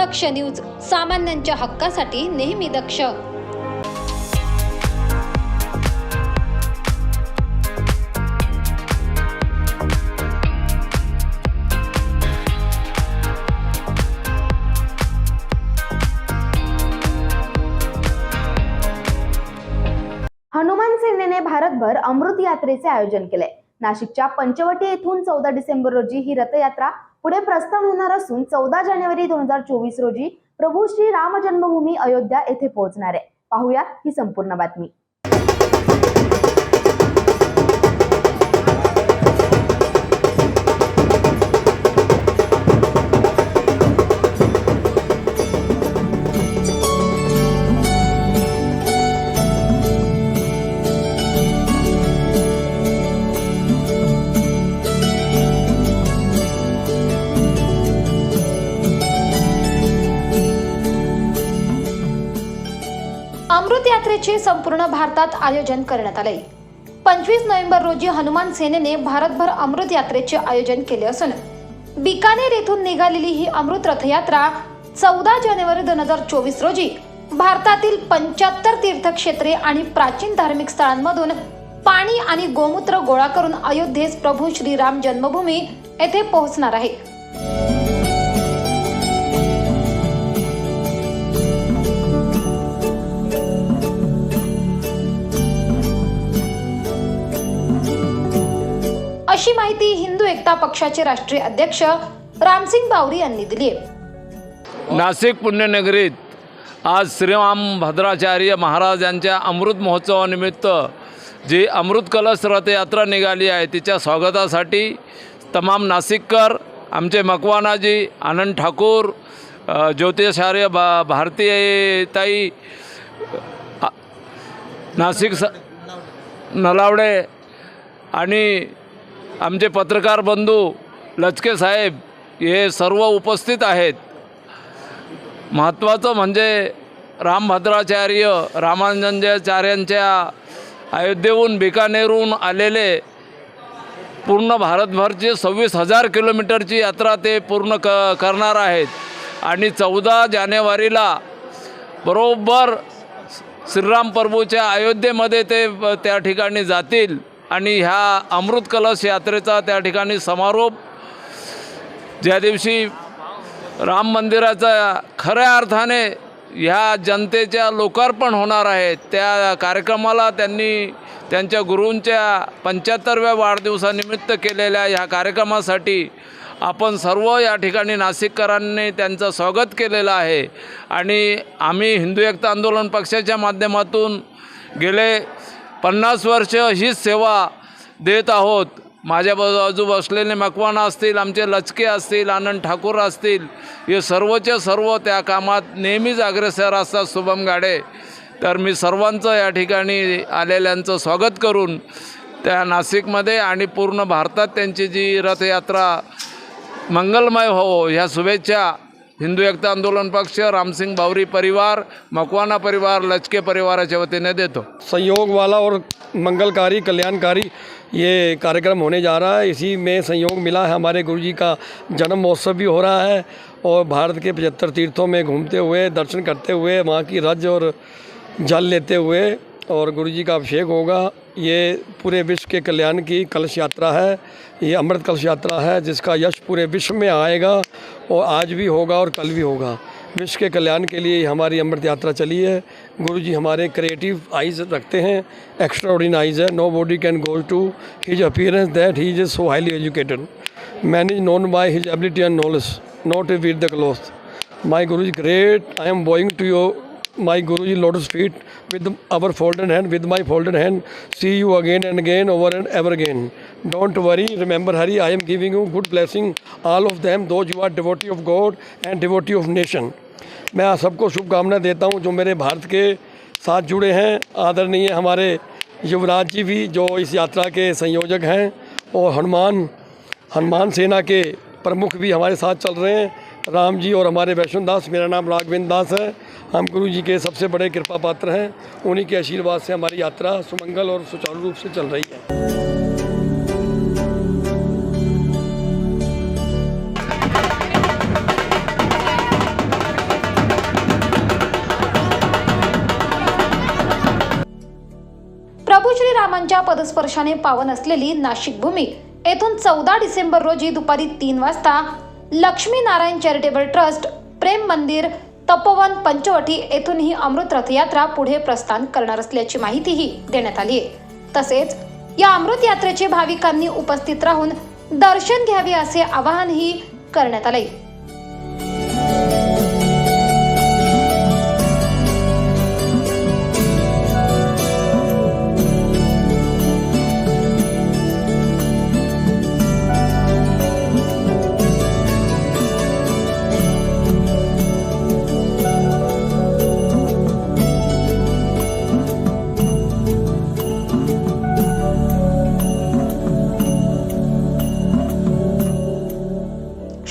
दक्ष news सामान्यांच्या हक्कासाठी नेहमी दक्ष. हनुमान सेनेने भारतभर अमृत यात्रेचे आयोजन केले. नाशिकच्या पंचवटी येथून चौदा डिसेंबर रोजी ही रथयात्रा पुढे प्रस्थान होणार असून चौदा जानेवारी दोन हजार चोवीस रोजी प्रभू श्री राम जन्मभूमी अयोध्या येथे पोहोचणार आहे. पाहूयात ही संपूर्ण बातमी. अमृत यात्रेचे संपूर्ण भारतात आयोजन करण्यात आले पंचवीस नोव्हेंबर रोजी हनुमान सेनेने भारतभर अमृत यात्रेचे आयोजन केले असून बिकानेर येथून निघालेली ही अमृत रथयात्रा चौदा जानेवारी दोन हजार चोवीस रोजी भारतातील पंच्याहत्तर तीर्थक्षेत्रे आणि प्राचीन धार्मिक स्थळांमधून पाणी आणि गोमूत्र गोळा करून अयोध्येस प्रभू श्रीराम जन्मभूमी येथे पोहोचणार आहे. अशी माहिती हिंदू एकता पक्षाचे राष्ट्रीय अध्यक्ष रामसिंग बावरी यांनी दिली आहे. नाशिक पुण्यनगरीत आज श्रीराम भद्राचार्य महाराज यांच्या अमृत महोत्सवानिमित्त जी अमृत कलश रथयात्रा निघाली आहे तिच्या स्वागतासाठी तमाम नाशिककर आमचे मकवानाजी आनंद ठाकूर ज्योतिषार्य भा भारतीय ताई नाशिक स नलावडे आणि आमचे पत्रकार बंधू लचके साहेब हे सर्व उपस्थित आहेत. महत्त्वाचं म्हणजे रामभद्राचार्य रामानंदाचार्यांच्या अयोध्येहून बिकानेरहून आलेले पूर्ण भारतभरची सव्वीस हजार किलोमीटरची यात्रा ते पूर्ण क करणार आहेत. आणि चौदा जानेवारीला बरोबर श्रीराम प्रभूच्या अयोध्येमध्ये ते त्या ठिकाणी जातील. आणि ह्या अमृत कलश यात्रेचा त्या ठिकाणी समारोप ज्या दिवशी राम मंदिराचा खऱ्या अर्थाने ह्या जनतेच्या लोकार्पण होणार आहे त्या कार्यक्रमाला त्यांनी त्यांच्या गुरूंच्या पंच्याहत्तरव्या वाढदिवसानिमित्त केलेल्या ह्या कार्यक्रमासाठी आपण सर्व या ठिकाणी नाशिककरांनी त्यांचं स्वागत केलेलं आहे. आणि आम्ही हिंदू एकता आंदोलन पक्षाच्या माध्यमातून गेले पन्नास वर्ष हीच सेवा देत आहोत. माझ्या बाजू बसलेले मकवाना असतील आमचे लचके असतील आनंद ठाकूर असतील हे सर्वच्या सर्व त्या कामात नेहमीच अग्रेसर असतात शुभम गाडे. तर मी सर्वांचं या ठिकाणी आलेल्यांचं स्वागत करून त्या नाशिकमध्ये आणि पूर्ण भारतात त्यांची जी रथयात्रा मंगलमय हो ह्या शुभेच्छा हिंदू एकता आंदोलन पक्ष रामसिंग बावरी परिवार, मकवाना परिवार, लचके परिवाराच्या वतीने देतो संयोग वाला और मंगलकारी, कल्याणकारी ये कार्यक्रम होने जा रहा है। इसी में संयोग मिला है हमारे गुरु जी का। जन्म महोत्सव भी हो रहा है और भारत के पचहत्तर तीर्थों में घूमते हुए, दर्शन करते हुए, वहाँ की रज और जल लेते हुए और गुरु जी का अभिषेक होगा। ये पूरे विश्व के कल्याण की कलश यात्रा है। ये अमृत कलश यात्रा है जिसका यश पूरे विश्व में आएगा। और आज भी होगा और कल भी होगा। विश्व के कल्याण के लिए हमारी अमृत यात्रा चली है। गुरु जी हमारे क्रिएटिव आइज रखते हैं। एक्स्ट्रा ऑर्डिन आइज है। Nobody can go to his appearance that he is so highly educated man is known by his ability and knowledge not a with the cloth my guru is great I am bowing to your my guru ji lotus feet with our folded hand with my folded hand see you again and again over and ever again don't worry remember Hari I am giving you good blessing all of them though you are devotee of God and devotee of nation मैं आप सबको शुभकामनाएँ देता हूँ, जो मेरे भारत के साथ जुड़े हैं, आदरणीय है हमारे युवराज जी भी, जो इस यात्रा के संयोजक हैं, और हनुमान हनुमान सेना के प्रमुख भी हमारे साथ चल रहे हैं। राम जी और हमारे वैष्णो दास मेरा नाम राघविंद दास है। हम गुरु जी के सबसे बड़े कृपा पात्र हैं। उन्हीं के आशीर्वाद से हमारी यात्रा सुमंगल और सुचारू रूप से चल रही है। प्रभू श्रीरामांच्या पदस्पर्शाने पावन असलेली नाशिक भूमी येथून चौदा डिसेंबर रोजी दुपारी तीन वाजता लक्ष्मीनारायण चॅरिटेबल ट्रस्ट प्रेम मंदिर तपोवन पंचवटी येथून ही अमृत रथयात्रा पुढे प्रस्थान करणार असल्याची माहितीही देण्यात आली आहे. तसेच या अमृत यात्रेचे भाविकांनी उपस्थित राहून दर्शन घ्यावे असे आवाहनही करण्यात आले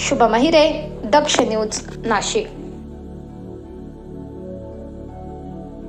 शुभम हिरे दक्ष न्यूज नाशिक.